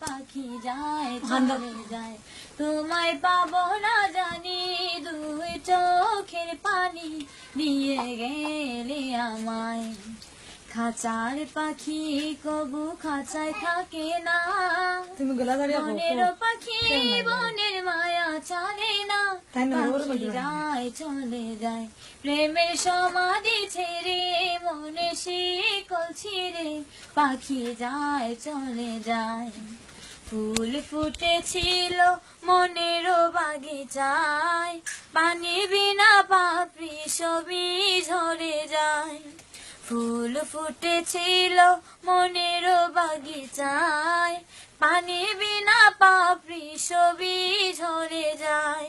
পাখি যায় চলে যায়। তোমায় পাবো না জানি দুই চোখের পানি দিয়ে গেলে আমায়। খাঁচার পাখি কবু খাঁচায় থাকে না। তুমি গোলা পাখি বনের যায়। চলে যায়। প্রেমের সমাধি ছেড়ে মনে শিকল ছিঁড়ে। পাখি যায় চলে যায়। ফুল ফুটেছিল মনের বাগিচায়। পানি বিনা পাপড়ি সবই ঝরে যায়। ফুল ফুটেছিল মনের বাগিচায়। পানি বিনা পাপড়ি সবই ঝরে যায়।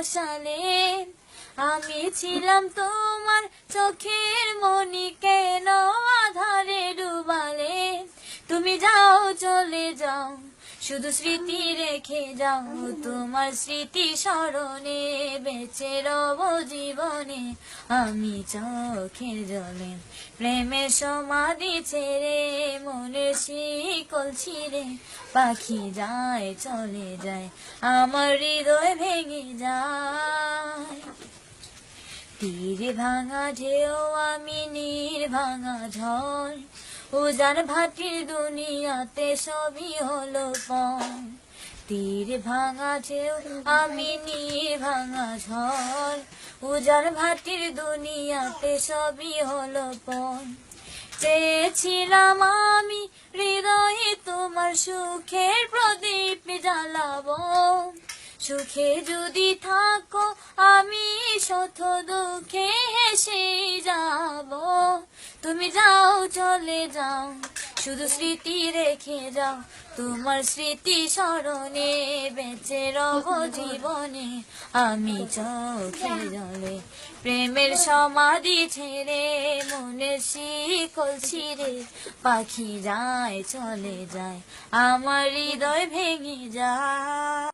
ভাসালে আমি ছিলাম তোমার চোখের মনি কেন আধারে ডুবালে? তুমি যাও চলে যাও। শুধু স্মৃতি রেখে যাও, তোমার স্মৃতি স্মরণে বেঁচে রব জীবনে। আমি চোখের জলে প্রেমের সমাধি ছেড়ে মনের শিকল ছিঁড়ে পাখি যায়, চলে যায়, আমার হৃদয় ভেঙে যায়। তীর ভাঙা ঢেউ, আমি নীর ভাঙা ঝড় উজান ভাটির দুনিয়াতে সবই হলো পণ। তীর ভাঙা ঢেউ, আমি নীর ভাঙা ঝড়। উজান ভাটির দুনিয়াতে সবই হলো পণ। চেয়েছিলাম আমি হৃদয়ে তোমার সুখের প্রদীপ জ্বালাবো। সুখে যদি থাকো, আমি শত দুঃখে হেসে যাব। তুমি যাও চলে যাও। শুধু স্মৃতি রেখে যাও। তোমার স্মৃতি স্মরণে বেঁচে রব জীবনে। আমি চোখে জলে প্রেমের সমাধি ছেড়ে মনে শিকল ছিঁড়ে পাখি যায়, চলে যায়। আমার হৃদয় ভেঙে যায়।